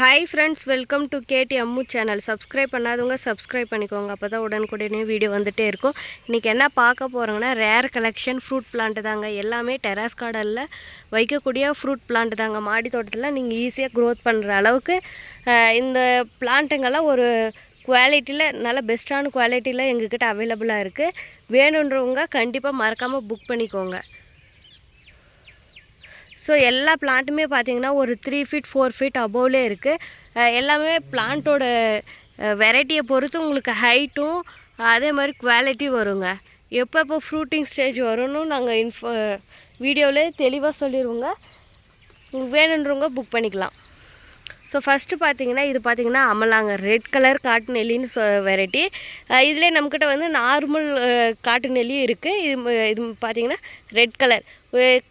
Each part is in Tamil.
Hi friends welcome to KD Ammu channel subscribe பண்ணாதவங்க சப்ஸ்கிரைப் பண்ணிக்கோங்க. அப்போ தான் உடனுக்குடனே வீடியோ வந்துகிட்டே இருக்கும். இன்றைக்கி என்ன பார்க்க போகிறோங்கன்னா ரேர் கலெக்ஷன் ஃப்ரூட் பிளான்ட் தாங்க. எல்லாமே டெராஸ் கார்டனில் வைக்கக்கூடிய ஃப்ரூட் பிளான்ட் தாங்க. மாடி தோட்டத்தில் நீங்கள் ஈஸியாக க்ரோத் பண்ணுற அளவுக்கு இந்த பிளான்ட்டுங்கெல்லாம் ஒரு குவாலிட்டியில் நல்ல பெஸ்ட்டான குவாலிட்டியில் எங்ககிட்ட அவைலபிளாக இருக்குது வேணுன்றவங்க கண்டிப்பாக மறக்காமல் புக் பண்ணிக்கோங்க. ஸோ எல்லா பிளான்ட்டுமே பார்த்தீங்கன்னா ஒரு த்ரீ ஃபீட் ஃபோர் ஃபீட் அபோவ்லே இருக்குது எல்லாமே பிளான்ட்டோட வெரைட்டியை பொறுத்து உங்களுக்கு ஹைட்டும் அதே மாதிரி குவாலிட்டி வருங்க. எப்பப்போ ஃப்ரூட்டிங் ஸ்டேஜ் வரும்னு நாங்கள் இன்ஃபோ வீடியோவிலே தெளிவாக சொல்லிடுவோங்க உங்களுக்கு வேணுன்றவங்க புக் பண்ணிக்கலாம். ஸோ ஃபஸ்ட்டு பார்த்தீங்கன்னா இது பார்த்தீங்கன்னா அமலாங்க. ரெட் கலர் காட்டு நெல்லின்னு சொ வெரைட்டி இதிலே நம்மக்கிட்ட வந்து நார்மல் காட்டு நெல்லியும் இருக்குது இது இது பார்த்தீங்கன்னா ரெட் கலர்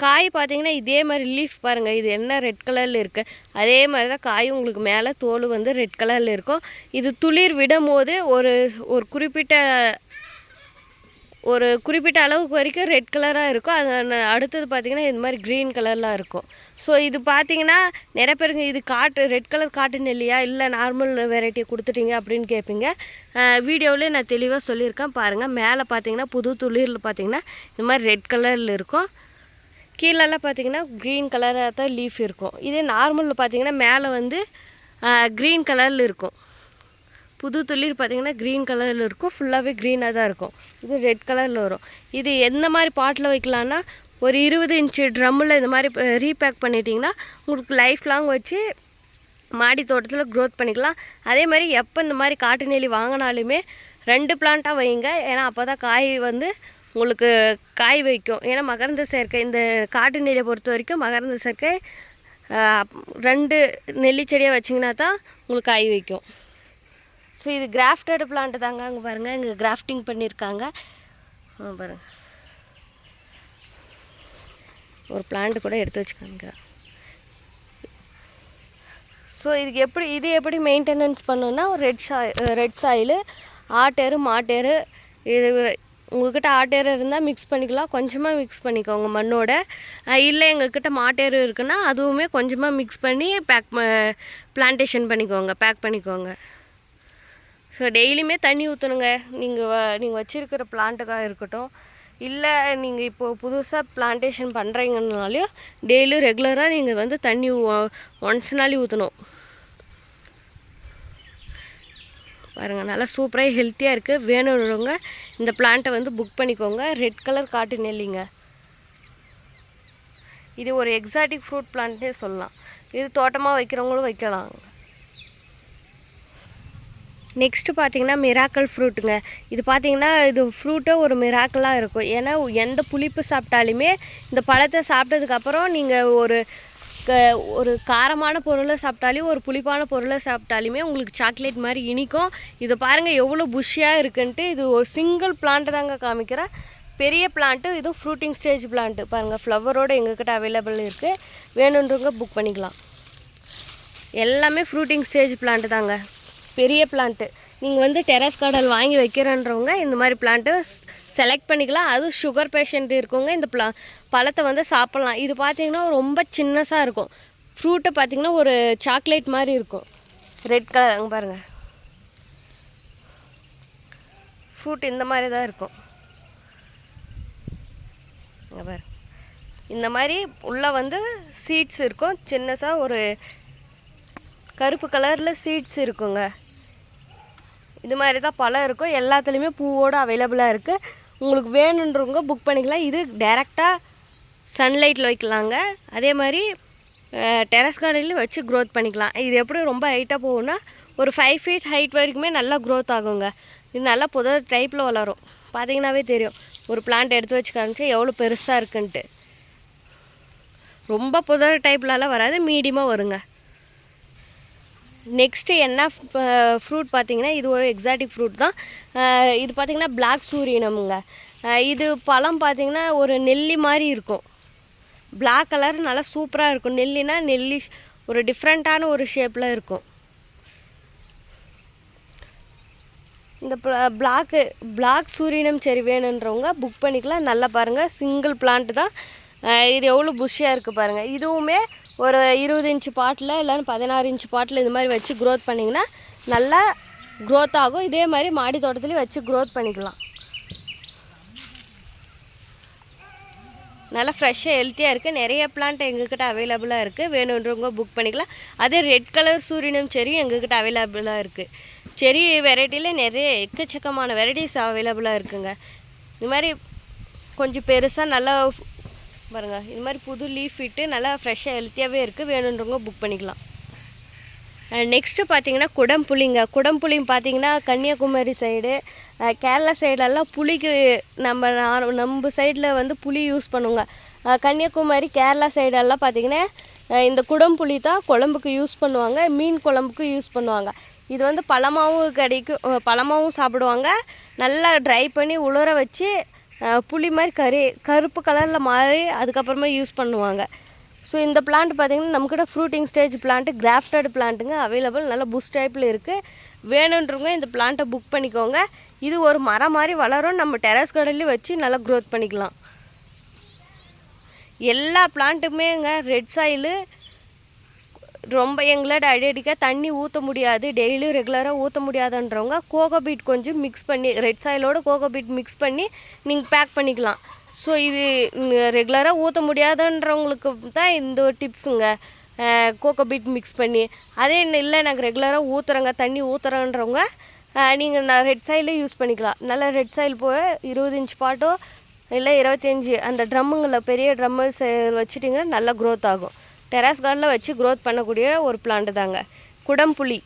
காய் பார்த்தீங்கன்னா இதே மாதிரி லீஃப் பாருங்கள் இது என்ன ரெட் கலரில் இருக்குது அதே மாதிரி தான் காய் உங்களுக்கு மேலே தோல் வந்து ரெட் கலரில் இருக்கும். இது துளிர் விடும் போது ஒரு ஒரு குறிப்பிட்ட ஒரு குறிப்பிட்ட அளவுக்கு வரைக்கும் ரெட் கலராக இருக்கும். அது அடுத்தது பார்த்தீங்கன்னா இது மாதிரி க்ரீன் கலர்லாம் இருக்கும். ஸோ இது பார்த்தீங்கன்னா நிறைய பேருங்க இது காட்டு ரெட் கலர் காட்டு நெல்லியா இல்லை நார்மல் வெரைட்டியை கொடுத்துட்டீங்க அப்படின்னு கேட்பீங்க. வீடியோவிலே நான் தெளிவாக சொல்லியிருக்கேன். பாருங்கள் மேலே பார்த்தீங்கன்னா புது துளிரில் பார்த்தீங்கன்னா இது மாதிரி ரெட் கலரில் இருக்கும். கீழெல்லாம் பார்த்தீங்கன்னா க்ரீன் கலராக தான் லீஃப் இருக்கும். இதே நார்மலில் பார்த்தீங்கன்னா மேலே வந்து க்ரீன் கலரில் இருக்கும். புது துளிர் பார்த்தீங்கன்னா க்ரீன் கலரில் இருக்கும். ஃபுல்லாகவே க்ரீனாக தான் இருக்கும். இது ரெட் கலரில் வரும். இது எந்த மாதிரி பாட்டில் வைக்கலான்னா ஒரு இருபது இன்ச்சு ட்ரம்மில் இந்த மாதிரி ரீபேக் பண்ணிட்டீங்கன்னா உங்களுக்கு லைஃப் லாங் வச்சு மாடி தோட்டத்தில் க்ரோத் பண்ணிக்கலாம். அதே மாதிரி எப்போ இந்த மாதிரி காட்டு நெல்லி வாங்கினாலுமே ரெண்டு பிளான்ட்டாக வைங்க. ஏன்னா அப்போ தான் காய் வந்து உங்களுக்கு காய் வைக்கும். ஏன்னா மகரந்த சேர்க்கை இந்த காட்டு நெல்லியை பொறுத்த வரைக்கும் மகரந்த சேர்க்கை ரெண்டு நெல்லி செடியாக வச்சிங்கன்னா தான் உங்களுக்கு காய் வைக்கும். ஸோ இது கிராஃப்டட் பிளான்ட் தாங்க அங்கே பாருங்கள் இங்கே கிராஃப்டிங் பண்ணியிருக்காங்க ஆ, ஒரு பிளான்ட் கூட எடுத்து வச்சுக்காங்க. ஸோ இதுக்கு எப்படி இது எப்படி மெயின்டெனன்ஸ் பண்ணணுன்னா ஒரு ரெட் சாய் ரெட் சாயிலு ஆட்டேரு மாட்டேரு இது உங்கள்கிட்ட ஆட்டேர் இருந்தால் மிக்ஸ் பண்ணிக்கலாம். கொஞ்சமாக மிக்ஸ் பண்ணிக்கோங்க மண்ணோட. இல்லை எங்ககிட்ட மாட்டேர் இருக்குன்னா அதுவுமே கொஞ்சமாக மிக்ஸ் பண்ணி பேக் பிளான்டேஷன் பண்ணிக்கோங்க. பேக் பண்ணிக்கோங்க. ஸோ டெய்லியுமே தண்ணி ஊற்றணுங்க நீங்கள் வ நீங்கள் வச்சுருக்கிற பிளான்ட்டுக்காக இருக்கட்டும். இல்லை நீங்கள் இப்போது புதுசாக பிளான்டேஷன் பண்ணுறீங்கனாலையும் டெய்லியும் ரெகுலராக நீங்கள் வந்து தண்ணி ஒன்ஸ் நாளே ஊற்றணும் பாருங்கள் நல்லா சூப்பராக ஹெல்த்தியாக இருக்குது வேணுன்றவங்க இந்த பிளான்ட்டை வந்து புக் பண்ணிக்கோங்க. ரெட் கலர் காட்டு நெல்லிங்க. இது ஒரு எக்ஸாட்டிக் ஃப்ரூட் பிளான்ட்டே சொல்லலாம். இது தோட்டமாக வைக்கிறவங்களும் வைக்கலாம். நெக்ஸ்ட்டு பார்த்தீங்கன்னா மிராக்கல் ஃப்ரூட்டுங்க இது பார்த்தீங்கன்னா இது ஃப்ரூட்டே ஒரு மிராக்கலாக இருக்கும். ஏன்னா எந்த புளிப்பு சாப்பிட்டாலுமே இந்த பழத்தை சாப்பிட்டதுக்கப்புறம் நீங்கள் ஒரு ஒரு காரமான பொருளை சாப்பிட்டாலும் ஒரு புளிப்பான பொருளை சாப்பிட்டாலுமே உங்களுக்கு சாக்லேட் மாதிரி இனிக்கும். இதை பாருங்கள் எவ்வளோ புஷ்ஷியாக இருக்குன்ட்டு. இது ஒரு சிங்கிள் பிளான்ட் தாங்க காமிக்கிறேன். பெரிய பிளான்ட்டு இதுவும் ஃப்ரூட்டிங் ஸ்டேஜ் பிளான்ட்டு பாருங்கள் ஃப்ளவரோடு எங்ககிட்ட அவைலபிள் இருக்குது வேணுன்றவங்க புக் பண்ணிக்கலாம். எல்லாமே ஃப்ரூட்டிங் ஸ்டேஜ் பிளான்ட்டு தாங்க. பெரிய பிளான்ட்டு நீங்கள் வந்து டெரஸ் கார்டல் வாங்கி வைக்கிறன்றவங்க இந்த மாதிரி பிளான்ட்டு செலக்ட் பண்ணிக்கலாம். அதுவும் சுகர் பேஷண்ட் இருக்கவங்க இந்த பழ பழத்தை வந்து சாப்பிட்லாம். இது பார்த்தீங்கன்னா ரொம்ப சின்னஸாக இருக்கும். ஃப்ரூட்டை பார்த்தீங்கன்னா ஒரு சாக்லேட் மாதிரி இருக்கும். ரெட் கலர் அங்கே பாருங்கள் ஃப்ரூட் இந்த மாதிரி தான் இருக்கும். இங்கே பாரு. இந்த மாதிரி உள்ளே வந்து சீட்ஸ் இருக்கும். சின்னஸாக ஒரு கருப்பு கலரில் சீட்ஸ் இருக்குங்க. இது மாதிரி தான் பழம் இருக்கும் எல்லாத்துலேயுமே பூவோடு அவைலபிளாக இருக்குது உங்களுக்கு வேணுன்றவங்க புக் பண்ணிக்கலாம். இது டேரெக்டாக சன்லைட்டில் வைக்கலாங்க. அதே மாதிரி டெரஸ் கார்டன்லேயும் வச்சு க்ரோத் பண்ணிக்கலாம். இது எப்படி ரொம்ப ஹைட்டாக போகும்னா ஒரு ஃபைவ் ஃபீட் ஹைட் வரைக்குமே நல்லா க்ரோத் ஆகுங்க. இது நல்லா புதர் டைப்பில் வளரும். பார்த்தீங்கன்னாவே தெரியும். ஒரு பிளான்ட் எடுத்து வச்சு காமிச்சா எவ்வளோ பெருசாக இருக்குன்ட்டு. ரொம்ப புதர் டைப்லலாம் வராது மீடியமாக வருங்க. நெக்ஸ்ட்டு என்ன ஃப்ரூட் பார்த்தீங்கன்னா இது ஒரு எக்ஸாட்டிக் ஃப்ரூட் தான். இது பார்த்தீங்கன்னா பிளாக் சூரியனமுங்க. இது பழம் பார்த்திங்கன்னா ஒரு நெல்லி மாதிரி இருக்கும். பிளாக் கலர் நல்லா சூப்பராக இருக்கும். நெல்லினா நெல்லி ஒரு டிஃப்ரெண்ட்டான ஒரு ஷேப்பில் இருக்கும். இந்த பிளாக்கு பிளாக் சூரியனம் சரி வேணுன்றவங்க புக் பண்ணிக்கலாம். நல்லா பாருங்கள் சிங்கிள் பிளான்ட் தான். இது எவ்வளோ புஷ்ஷாக இருக்குது பாருங்கள் இதுவுமே ஒரு இருபது இன்ச்சு பாட்டில் இல்லைன்னு பதினாறு இன்ச்சு பாட்டில் இது மாதிரி வச்சு க்ரோத் பண்ணிங்கன்னா நல்லா க்ரோத் ஆகும். இதே மாதிரி மாடி தோட்டத்துலேயும் வச்சு க்ரோத் பண்ணிக்கலாம். நல்லா ஃப்ரெஷ்ஷாக ஹெல்த்தியாக இருக்குது நிறைய பிளான்ட் எங்ககிட்ட அவைலபிளாக இருக்குது வேணுன்றவங்க புக் பண்ணிக்கலாம். அதே ரெட் கலர் சூரியனும் செரி எங்ககிட்ட அவைலபிளாக இருக்குது செரி வெரைட்டியில் நிறைய எக்கச்சக்கமான வெரைட்டிஸ் அவைலபிளாக இருக்குங்க. இது மாதிரி கொஞ்சம் பெருசாக நல்லா பாருங்கள் இது மாதிரி புது லீஃப் விட்டு நல்லா ஃப்ரெஷ்ஷாக ஹெல்த்தியாகவே இருக்குது வேணுன்றவங்க புக் பண்ணிக்கலாம். நெக்ஸ்ட்டு பார்த்தீங்கன்னா குடம்புளிங்க குடம்புளியும் பார்த்தீங்கன்னா கன்னியாகுமரி சைடு கேரளா சைடெல்லாம் புளிக்கு நம்ம நம்ம சைடில் வந்து புளி யூஸ் பண்ணுவோங்க கன்னியாகுமரி கேரளா சைடெல்லாம் பார்த்தீங்கன்னா இந்த குடம்புளி தான் குழம்புக்கு யூஸ் பண்ணுவாங்க. மீன் குழம்புக்கு யூஸ் பண்ணுவாங்க. இது வந்து பழமாவும் கிடைக்கும் பழமாகவும் பழமாவும் சாப்பிடுவாங்க. நல்லா ட்ரை பண்ணி உலர வச்சு புளி மாதிரி கறி கருப்பு கலரில் மாறி அதுக்கப்புறமா யூஸ் பண்ணுவாங்க. ஸோ இந்த பிளான்ட் பார்த்தீங்கன்னா நம்மக்கிட்ட ஃப்ரூட்டிங் ஸ்டேஜ் பிளான்ட்டு கிராஃப்டட் பிளான்ட்டுங்க அவைலபிள் நல்ல புஷ் டைப்பில் இருக்குது வேணுன்றவங்க இந்த பிளான்ட்டை புக் பண்ணிக்கோங்க. இது ஒரு மரம் மாதிரி வளரும். நம்ம டெரஸ் கடல்லையும் வச்சு நல்லா க்ரோத் பண்ணிக்கலாம். எல்லா பிளான்ட்டுமேங்க ரெட் சாயிலு ரொம்ப எங்களோட அடிக்கடிக்க தண்ணி ஊற்ற முடியாது. டெய்லியும் ரெகுலராக ஊற்ற முடியாதுன்றவங்க கோகோபீட் கொஞ்சம் மிக்ஸ் பண்ணி ரெட் சாயிலோட கோகோபீட் மிக்ஸ் பண்ணி நீங்கள் பேக் பண்ணிக்கலாம். ஸோ இது ரெகுலராக ஊற்ற முடியாதுன்றவங்களுக்கு தான் இந்த ஒரு டிப்ஸுங்க கோகோபீட் மிக்ஸ் பண்ணி. அதே என்ன இல்லை நாங்கள் ரெகுலராக ஊற்றுறோங்க தண்ணி ஊற்றுறோன்றவங்க நீங்கள் நான் ரெட் சாயிலே யூஸ் பண்ணிக்கலாம். நல்லா ரெட் சாயில் போய் இருபது இன்ச் பாட்டோ இல்லை இருபத்தஞ்சி அந்த ட்ரம்முங்களில் பெரிய ட்ரம்மு வச்சுட்டிங்கன்னா நல்லா க்ரோத் ஆகும். டெராஸ் கார்டனில் வச்சு க்ரோத் பண்ணக்கூடிய ஒரு பிளான்ட் தாங்க. குடம்புளி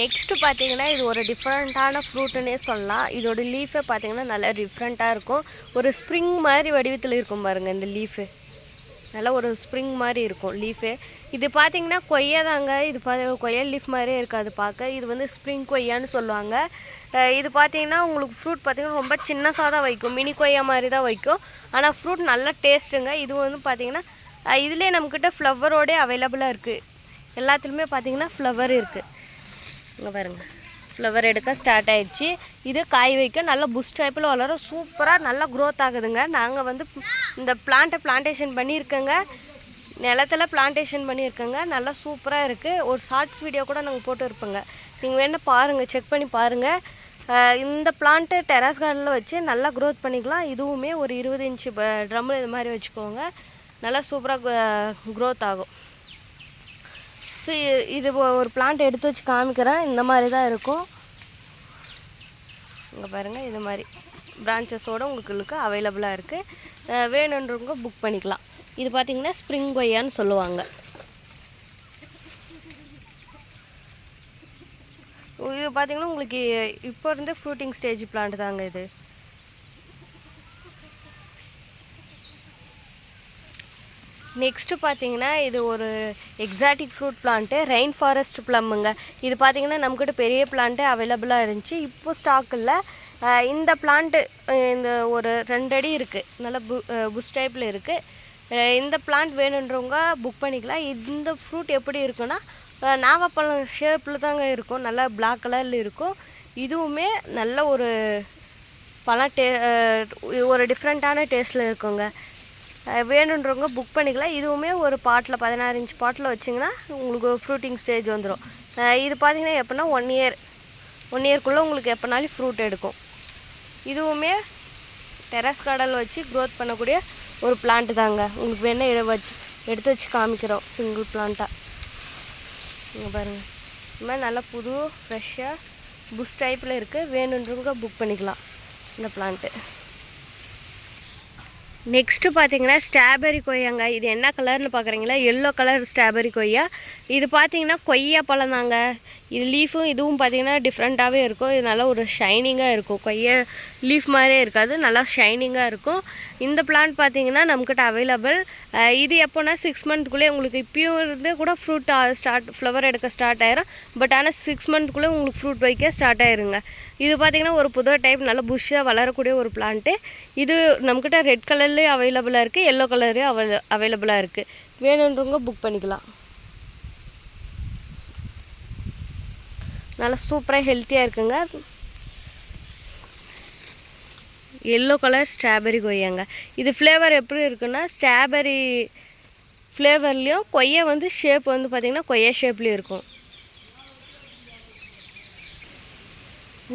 நெக்ஸ்ட்டு பார்த்தீங்கன்னா இது ஒரு டிஃப்ரெண்ட்டான ஃப்ரூட்டுன்னே சொல்லலாம். இதோட லீஃபே பார்த்தீங்கன்னா நல்லா டிஃப்ரெண்ட்டாக இருக்கும். ஒரு ஸ்ப்ரிங் மாதிரி வடிவத்தில் இருக்கும் பாருங்கள் இந்த லீஃபு நல்லா ஒரு ஸ்ப்ரிங் மாதிரி இருக்கும் லீஃபு இது பார்த்தீங்கன்னா கொய்யா தாங்க. இது பா கொய்யா லீஃப் மாதிரியே இருக்காது பார்க்க. இது வந்து ஸ்ப்ரிங் கொய்யான்னு சொல்லுவாங்க. இது பார்த்தீங்கன்னா உங்களுக்கு ஃப்ரூட் பார்த்தீங்கன்னா ரொம்ப சின்னசாக தான் வைக்கும். மினி கொய்யா மாதிரி தான் வைக்கும். ஆனால் ஃப்ரூட் நல்ல டேஸ்ட்டுங்க இது வந்து பார்த்தீங்கன்னா இதுலேயே நம்மக்கிட்ட ஃப்ளவரோடே அவைலபிளாக இருக்குது எல்லாத்துலேயுமே பார்த்தீங்கன்னா ஃப்ளவர் இருக்குது இங்கே பாருங்கள் ஃப்ளவர் எடுக்க ஸ்டார்ட் ஆயிடுச்சு. இது காய் வைக்க நல்லா புஷ் டைப்பில் வளரும். சூப்பராக நல்லா க்ரோத் ஆகுதுங்க. நாங்கள் வந்து இந்த பிளான்ட்டை பிளான்டேஷன் பண்ணியிருக்கோங்க. நிலத்துல பிளான்டேஷன் பண்ணியிருக்கோங்க. நல்லா சூப்பராக இருக்குது ஒரு ஷார்ட்ஸ் வீடியோ கூட நாங்கள் போட்டு இருப்போங்க நீங்கள் வேணால் பாருங்கள் செக் பண்ணி பாருங்கள் இந்த பிளான்ட்டு டெராஸ் கார்டனில் வச்சு நல்லா க்ரோத் பண்ணிக்கலாம். இதுவுமே ஒரு இருபது இன்ச்சு ட்ரம்மில் இது மாதிரி வச்சுக்கோங்க. நல்லா சூப்பராக க்ரோத் ஆகும். ஸோ இது ஒரு பிளான்ட் எடுத்து வச்சு காமிக்கிறேன். இந்த மாதிரி தான் இருக்கும். இங்கே பாருங்கள் இது மாதிரி பிரான்ச்சஸோடு உங்களுக்கு அவைலபிளாக இருக்குது வேணுன்றவங்க புக் பண்ணிக்கலாம். இது பார்த்திங்கன்னா ஸ்ப்ரிங் கொய்யான்னு சொல்லுவாங்க. இது பார்த்திங்கன்னா உங்களுக்கு இப்போ இருந்த ஃப்ரூட்டிங் ஸ்டேஜ் பிளான்ட் தாங்க இது. நெக்ஸ்ட்டு பார்த்தீங்கன்னா இது ஒரு exotic fruit plant rain forest ப்ளம்முங்க இது பார்த்தீங்கன்னா நம்மக்கிட்ட பெரிய பிளான்ட்டு அவைலபிளாக இருந்துச்சு. இப்போ ஸ்டாக் இல்லை. இந்த பிளான்ட்டு இந்த ஒரு ரெண்டு அடி இருக்குது நல்ல பு புஷ் டைப்பில் இருக்குது இந்த பிளான்ட் வேணுன்றவங்க புக் பண்ணிக்கலாம். இந்த ஃப்ரூட் எப்படி இருக்குன்னா நாவப்பழம் ஷேப்பில் தாங்க இருக்கும். நல்லா பிளாக் கலரில் இருக்கும். இதுவுமே நல்ல ஒரு பழம் டே ஒரு டிஃப்ரெண்ட்டான டேஸ்ட்டில் இருக்குங்க. வேணுன்றவங்க புக் பண்ணிக்கலாம். இதுவுமே ஒரு பாட்டில் பதினாறு இன்ச் பாட்டில் வச்சிங்கன்னா உங்களுக்கு ஃப்ரூட்டிங் ஸ்டேஜ் வந்துடும் இது பார்த்தீங்கன்னா எப்போனா ஒன் இயர் ஒன் இயர்க்குள்ளே உங்களுக்கு எப்போனாலும் ஃப்ரூட் எடுக்கும். இதுவுமே டெரஸ் கடல் வச்சு க்ரோத் பண்ணக்கூடிய ஒரு பிளான்ட்டு தாங்க. உங்களுக்கு வேணால் வச்சு எடுத்து வச்சு காமிக்கிறோம் சிங்கிள் பிளான்ட்டாக இங்கே பாருங்கள் இது மாதிரி நல்லா புது ஃப்ரெஷ்ஷாக புஷ் டைப்பில் இருக்குது வேணுன்றவங்க புக் பண்ணிக்கலாம் இந்த பிளான்ட்டு நெக்ஸ்ட்டு பார்த்தீங்கன்னா ஸ்ட்ராபெரி கொய்யாங்க. இது என்ன கலர்னு பார்க்குறீங்களா எல்லோ கலர் ஸ்ட்ராபெரி கொய்யா. இது பார்த்தீங்கன்னா கொய்யா பழம் தாங்க. இது லீஃபும் இதுவும் பார்த்தீங்கன்னா டிஃப்ரெண்ட்டாகவே இருக்கும். இது நல்லா ஒரு ஷைனிங்காக இருக்கும். கையை லீஃப் மாதிரியே இருக்காது. நல்லா ஷைனிங்காக இருக்கும். இந்த பிளான்ட் பார்த்தீங்கன்னா நம்மக்கிட்ட அவைலபிள் இது எப்போனா சிக்ஸ் மந்த்க்குள்ளே உங்களுக்கு இப்பயும் இருந்து கூட ஃப்ரூட் ஸ்டார்ட் ஃப்ளவர் எடுக்க ஸ்டார்ட் ஆயிரும். பட் ஆனால் சிக்ஸ் மந்த்துக்குள்ளே உங்களுக்கு ஃப்ரூட் வைக்க ஸ்டார்ட் ஆயிருங்க. இது பார்த்திங்கன்னா ஒரு புது டைப் நல்ல புஷ்ஷாக வளரக்கூடிய ஒரு பிளான்ட்டு இது நம்மக்கிட்ட ரெட் கலர்லேயும் அவைலபிளாக இருக்குது எல்லோ கலர்லேயும் அவை அவைலபிளாக இருக்குது வேணுன்றவங்க புக் பண்ணிக்கலாம். நல்லா சூப்பராக ஹெல்த்தியாக இருக்குங்க. எல்லோ கலர் ஸ்ட்ராபெரி கொய்யாங்க. இது ஃப்ளேவர் எப்படி இருக்குன்னா ஸ்ட்ராபெரி ஃப்ளேவர்லேயும் கொய்யா வந்து ஷேப் வந்து பார்த்திங்கன்னா கொய்யா ஷேப்லேயும் இருக்கும்.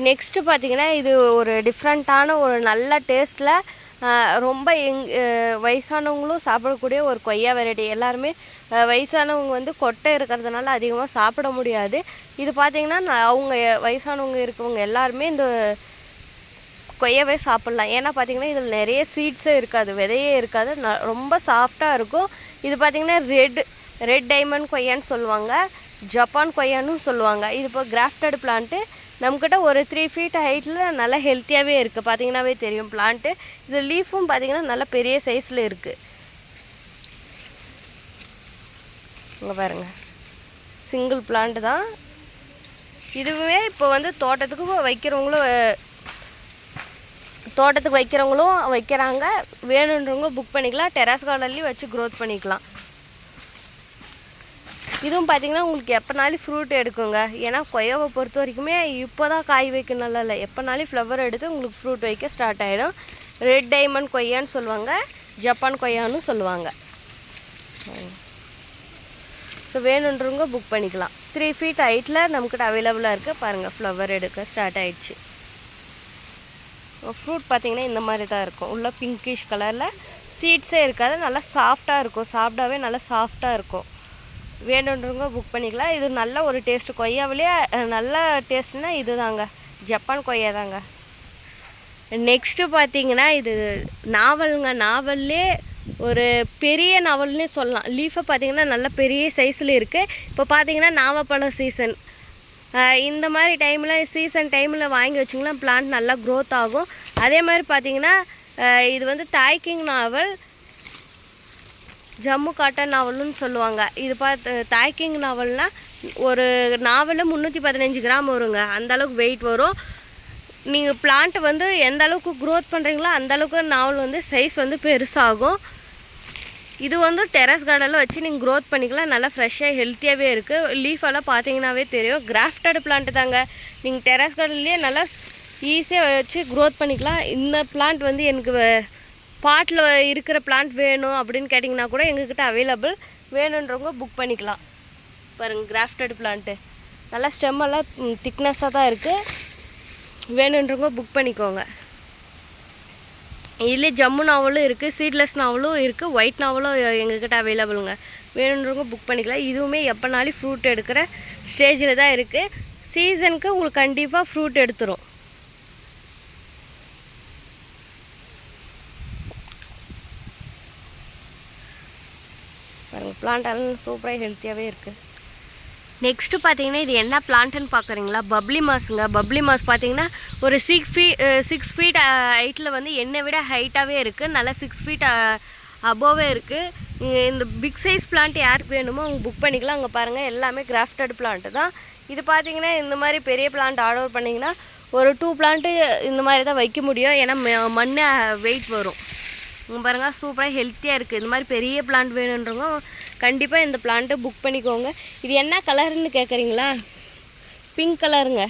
நெக்ஸ்ட்டு பார்த்தீங்கன்னா இது ஒரு டிஃப்ரெண்ட்டான ஒரு நல்ல டேஸ்ட்டில் ரொம்ப எங் வயசானவங்களும் சாப்பிடக்கூடிய ஒரு கொய்யா வெரைட்டி எல்லாருமே வயசானவங்க வந்து கொட்டை இருக்கிறதுனால அதிகமாக சாப்பிட முடியாது. இது பார்த்திங்கன்னா அவங்க வயசானவங்க இருக்கவங்க எல்லாருமே இந்த கொய்யாவே சாப்பிட்லாம். ஏன்னா பார்த்திங்கன்னா இதில் நிறைய சீட்ஸே இருக்காது விதையே இருக்காது. ந ரொம்ப சாஃப்டாக இருக்கும். இது பார்த்தீங்கன்னா ரெட் ரெட் டைமண்ட் கொய்யான்னு சொல்லுவாங்க. ஜப்பான் கொய்யான்னு சொல்லுவாங்க. இது இப்போ கிராஃப்டட் பிளான்ட்டு நம்மக்கிட்ட ஒரு த்ரீ ஃபீட் ஹைட்டில் நல்லா ஹெல்த்தியாகவே இருக்குது பார்த்தீங்கன்னாவே தெரியும். பிளான்ட்டு இது லீஃபும் பார்த்தீங்கன்னா நல்ல பெரிய சைஸில் இருக்குது இங்கே பாருங்க. சிங்கிள் பிளான்ட் தான். இதுவுமே இப்போ வந்து தோட்டத்துக்கு வைக்கிறவங்களும் தோட்டத்துக்கு வைக்கிறவங்களும் வைக்கிறாங்க. வேணுன்றவங்க புக் பண்ணிக்கலாம். டெராஸ் கார்டன்லேயும் வச்சு க்ரோத் பண்ணிக்கலாம். இதுவும் பார்த்தீங்கன்னா உங்களுக்கு எப்போனாலும் ஃப்ரூட் எடுக்குங்க. ஏன்னா கொய்யாவை பொறுத்த வரைக்குமே இப்போ தான் காய் வைக்க நல்லா இல்லை. எப்போனாலும் ஃப்ளவர் எடுத்து உங்களுக்கு ஃப்ரூட் வைக்க ஸ்டார்ட் ஆகிடும் ரெட் டைமண்ட் கொய்யான்னு சொல்லுவாங்க. ஜப்பான் கொய்யான்னு சொல்லுவாங்க. ஸோ வேணுன்றவங்க புக் பண்ணிக்கலாம். த்ரீ ஃபீட் ஹைட்டில் நம்மக்கிட்ட அவைலபிளாக இருக்குது பாருங்கள் ஃப்ளவர் எடுக்க ஸ்டார்ட் ஆயிடுச்சு. ஃப்ரூட் பார்த்தீங்கன்னா இந்த மாதிரி தான் இருக்கும். உள்ள பிங்கிஷ் கலரில் சீட்ஸே இருக்காது. நல்லா சாஃப்டாக இருக்கும். சாப்பிட்டாவே நல்லா சாஃப்டாக இருக்கும். வேணுன்றவங்க புக் பண்ணிக்கலாம். இது நல்ல ஒரு டேஸ்ட் கொய்யாவிலே நல்ல டேஸ்ட்னா இது தாங்க ஜப்பான் கொய்யா தாங்க. நெக்ஸ்ட்டு பார்த்தீங்கன்னா இது நாவலுங்க. நாவல்லே ஒரு பெரிய நாவல்னே சொல்லலாம். லீஃபை பார்த்திங்கன்னா நல்ல பெரிய சைஸில் இருக்குது இப்போ பார்த்தீங்கன்னா நாவப்பழம் சீசன் இந்த மாதிரி டைமில் சீசன் டைமில் வாங்கி வச்சிங்கன்னா பிளான்ட் நல்லா க்ரோத் ஆகும். அதே மாதிரி பார்த்தீங்கன்னா இது வந்து தாய்க்கிங் நாவல். ஜம்மு காட்டன் நாவல்னு சொல்லுவாங்க. இது பார்த்து தாய்க்கிங் நாவல்னால் ஒரு நாவலில் முந்நூற்றி பதினஞ்சு கிராம் வருங்க. அந்த அளவுக்கு வெயிட் வரும். நீங்கள் பிளான்ட் வந்து எந்த அளவுக்கு க்ரோத் பண்ணுறீங்களோ அந்த அளவுக்கு நாவல் வந்து சைஸ் வந்து பெருசாகும். இது வந்து டெரஸ் கார்டனில் வச்சு நீங்கள் க்ரோத் பண்ணிக்கலாம். நல்லா ஃப்ரெஷ்ஷாக ஹெல்த்தியாகவே இருக்குது லீஃபெல்லாம் பார்த்தீங்கன்னாவே தெரியும். கிராஃப்டட் பிளான்ட் தாங்க. நீங்கள் டெரஸ் கார்டன்லேயே நல்லா ஈஸியாக வச்சு க்ரோத் பண்ணிக்கலாம். இந்த பிளான்ட் வந்து எனக்கு பாட்டில் இருக்கிற பிளான்ட் வேணும் அப்படின்னு கேட்டிங்கன்னா கூட எங்ககிட்ட அவைலபிள் வேணுன்றவங்க புக் பண்ணிக்கலாம். பாருங்கள் கிராஃப்டட் பிளான்ட்டு நல்லா ஸ்டெம்மெல்லாம் திக்னஸாக தான் இருக்குது வேணுன்றவங்க புக் பண்ணிக்கோங்க. இதிலே ஜம்மு நாவலும் இருக்குது சீட்லெஸ் நாவலும் இருக்குது ஒயிட் நாவலும் எங்ககிட்ட அவைலபிளுங்க வேணுன்றவங்க புக் பண்ணிக்கலாம். இதுவுமே எப்போனாலும் ஃப்ரூட் எடுக்கிற ஸ்டேஜில் தான் இருக்குது சீசனுக்கு உங்களுக்கு கண்டிப்பாக ஃப்ரூட் எடுத்துரும். பாருங்கள் பிளான்ட் சூப்பராக ஹெல்த்தியாகவே இருக்குது நெக்ஸ்ட்டு பார்த்தீங்கன்னா இது என்ன பிளான்ட்டுன்னு பார்க்குறீங்களா பப்ளி மாஸுங்க பப்ளி மாஸ் பார்த்தீங்கன்னா ஒரு சிக்ஸ் ஃபீ சிக்ஸ் ஃபீட் ஹைட்டில் வந்து என்னை விட ஹைட்டாகவே இருக்குது நல்லா சிக்ஸ் ஃபீட் அபோவே இருக்குது இந்த பிக் சைஸ் பிளான்ட் யாருக்கு வேணுமோ அவங்க புக் பண்ணிக்கலாம். அங்கே பாருங்கள் எல்லாமே கிராஃப்டட் பிளான்ட்டு தான். இது பார்த்தீங்கன்னா இந்த மாதிரி பெரிய பிளான்ட் ஆர்டர் பண்ணிங்கன்னா ஒரு டூ பிளான்ட்டு இந்த மாதிரி தான் வைக்க முடியும். ஏன்னா மண் வெயிட் வரும். இங்கே பாருங்கள் சூப்பராக ஹெல்த்தியாக இருக்குது இந்த மாதிரி பெரிய பிளான்ட் வேணுன்றவங்க கண்டிப்பாக இந்த பிளான்ட்டை புக் பண்ணிக்கோங்க. இது என்ன கலர்னு கேட்குறீங்களா பிங்க் கலருங்க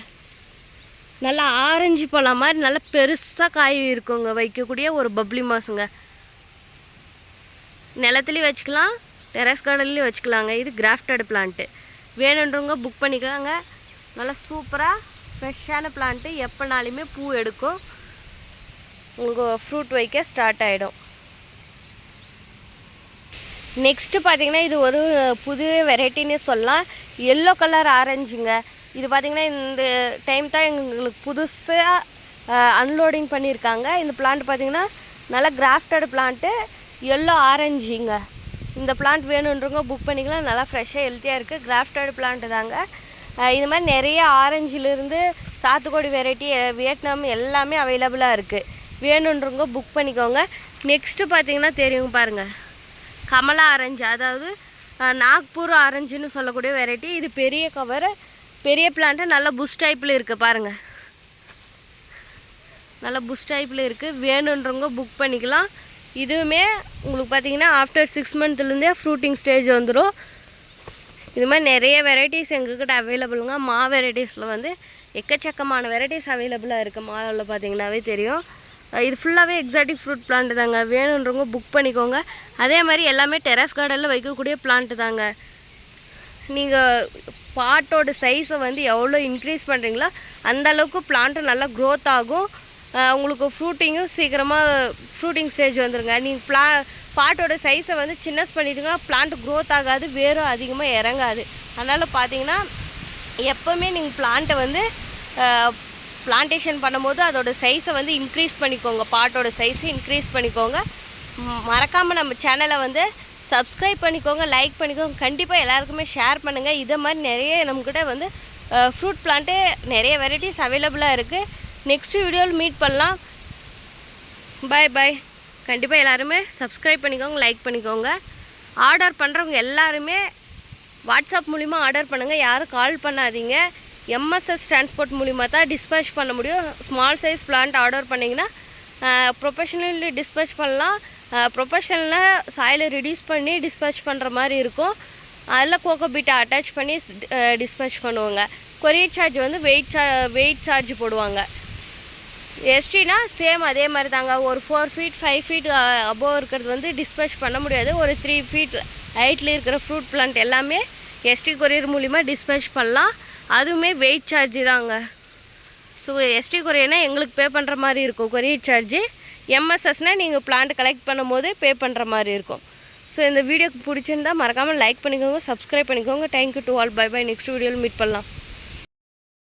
நல்லா ஆரஞ்சு பழம் மாதிரி நல்லா பெருசாக காய் இருக்குங்க. வைக்கக்கூடிய ஒரு பப்ளி மாஸுங்க நிலத்துலேயும் வச்சுக்கலாம் டெரஸ் கார்டன்லேயும் வச்சுக்கலாங்க. இது கிராஃப்டட் பிளான்ட்டு வேணுன்றவங்க புக் பண்ணிக்கோங்க. நல்லா சூப்பராக ஃப்ரெஷ்ஷான பிளான்ட்டு எப்போனாலுமே பூ எடுக்கும். உங்களுக்கு ஃப்ரூட் வைக்க ஸ்டார்ட் ஆகிடும் நெக்ஸ்ட்டு பார்த்தீங்கன்னா இது ஒரு புது வெரைட்டின்னு சொல்லலாம். எல்லோ கலர் ஆரஞ்சுங்க இது பார்த்தீங்கன்னா இந்த டைம் தான் எங்களுக்கு புதுசாக அன்லோடிங் பண்ணியிருக்காங்க இந்த பிளான்ட் பார்த்தீங்கன்னா நல்லா கிராஃப்டட் பிளான்ட்டு எல்லோ ஆரஞ்சுங்க இந்த பிளான்ட் வேணுன்றவங்க புக் பண்ணிக்கலாம். நல்லா ஃப்ரெஷ்ஷாக ஹெல்த்தியாக இருக்குது கிராஃப்டட் பிளான்ட் தாங்க. இது மாதிரி நிறைய ஆரஞ்சிலிருந்து சாத்துக்குடி வெரைட்டி வியட்நாம் எல்லாமே அவைலபிளாக இருக்குது வேணுன்றவங்க புக் பண்ணிக்கோங்க. நெக்ஸ்ட்டு பார்த்தீங்கன்னா தெரியும் பாருங்கள் கமலா ஆரஞ்சு அதாவது நாக்பூர் ஆரஞ்சுன்னு சொல்லக்கூடிய வெரைட்டி இது பெரிய கவர் பெரிய பிளான்ட்டு நல்ல புஷ் டைப்பில் இருக்குது பாருங்கள் நல்ல புஷ் டைப்பில் இருக்குது வேணுன்றவங்க புக் பண்ணிக்கலாம். இதுவுமே உங்களுக்கு பார்த்தீங்கன்னா ஆஃப்டர் சிக்ஸ் மந்த்லேருந்தே ஃப்ரூட்டிங் ஸ்டேஜ் வந்துடும் இது மாதிரி நிறைய வெரைட்டிஸ் எங்ககிட்ட அவைலபிளுங்க மா வெரைட்டிஸில் வந்து எக்கச்சக்கமான வெரைட்டிஸ் அவைலபிளாக இருக்குது மாவில் பார்த்தீங்கன்னாவே தெரியும். இது ஃபுல்லாகவே எக்ஸாட்டிக் ஃப்ரூட் பிளான்ட் தாங்க. வேணுன்றவங்க புக் பண்ணிக்கோங்க. அதே மாதிரி எல்லாமே டெரஸ் கார்டனில் வைக்கக்கூடிய பிளான்ட்டு தாங்க. நீங்கள் பாட்டோட சைஸை வந்து எவ்வளோ இன்க்ரீஸ் பண்ணுறீங்களோ அந்த அளவுக்கு பிளான்ட்டு நல்லா க்ரோத் ஆகும். உங்களுக்கு ஃப்ரூட்டிங்கும் சீக்கிரமாக ஃப்ரூட்டிங் ஸ்டேஜ் வந்துடுங்க நீங்கள் பிளா பாட்டோட சைஸை வந்து சின்னஸ் பண்ணிட்டீங்கன்னா பிளான்ட் க்ரோத் ஆகாது வேரும் அதிகமாக இறங்காது. அதனால் பார்த்தீங்கன்னா எப்போவுமே நீங்கள் பிளான்ட்டை வந்து பிளான்டேஷன் பண்ணும்போது அதோட சைஸை வந்து இன்க்ரீஸ் பண்ணிக்கோங்க. பாட்டோட சைஸை இன்க்ரீஸ் பண்ணிக்கோங்க. மறக்காமல் நம்ம சேனலை வந்து சப்ஸ்கிரைப் பண்ணிக்கோங்க லைக் பண்ணிக்கோங்க. கண்டிப்பாக எல்லாருக்குமே ஷேர் பண்ணுங்கள் இதை மாதிரி நிறைய நம்மக்கிட்ட வந்து ஃப்ரூட் பிளான்ட்டு நிறைய வெரைட்டிஸ் அவைலபிளாக இருக்குது நெக்ஸ்ட் வீடியோவில் மீட் பண்ணலாம். பாய் பாய் கண்டிப்பாக எல்லாருமே சப்ஸ்கிரைப் பண்ணிக்கோங்க லைக் பண்ணிக்கோங்க. ஆர்டர் பண்ணுறவங்க எல்லாருமே வாட்ஸ்அப் மூலிமா ஆர்டர் பண்ணுங்கள் யாரும் கால் பண்ணாதீங்க. எம்எஸ்எஸ் டிரான்ஸ்போர்ட் மூலிமா தான் டிஸ்பேச் பண்ண முடியும். ஸ்மால் சைஸ் பிளான்ட் ஆர்டர் பண்ணிங்கன்னா ப்ரொஃபஷனலி டிஸ்பேச் பண்ணலாம். ப்ரொஃபஷனில் சாயிலை ரிடியூஸ் பண்ணி டிஸ்பேச் பண்ணுற மாதிரி இருக்கும். அதில் கோகோ பீட்டை அட்டாச் பண்ணி டிஸ்பேச் பண்ணுவாங்க. கொரியர் சார்ஜ் வந்து வெயிட் சா வெயிட் சார்ஜ் போடுவாங்க. எஸ்டினா சேம் அதே மாதிரி தாங்க. ஒரு four feet five feet above இருக்கிறது வந்து டிஸ்பேச் பண்ண முடியாது. ஒரு த்ரீ ஃபீட் ஹைட்டில் இருக்கிற ஃப்ரூட் பிளான்ட் எல்லாமே எஸ்டி கொரியர் மூலிமா டிஸ்பேச் பண்ணலாம். அதுவுமே வெயிட் சார்ஜு தாங்க. ஸோ எஸ்டி கொரியர்னா எங்களுக்கு பே பண்ணுற மாதிரி இருக்கும். கொரியர் சார்ஜு எம்எஸ்எஸ்னால் நீங்கள் பிளான்ட் கலெக்ட் பண்ணும்போது பே பண்ணுற மாதிரி இருக்கும். ஸோ இந்த வீடியோக்கு பிடிச்சிருந்தா மறக்காமல் லைக் பண்ணிக்கோங்க சப்ஸ்கிரைப் பண்ணிக்கோங்க. Thank you to all bye bye next வீடியோவில் மீட் பண்ணலாம்.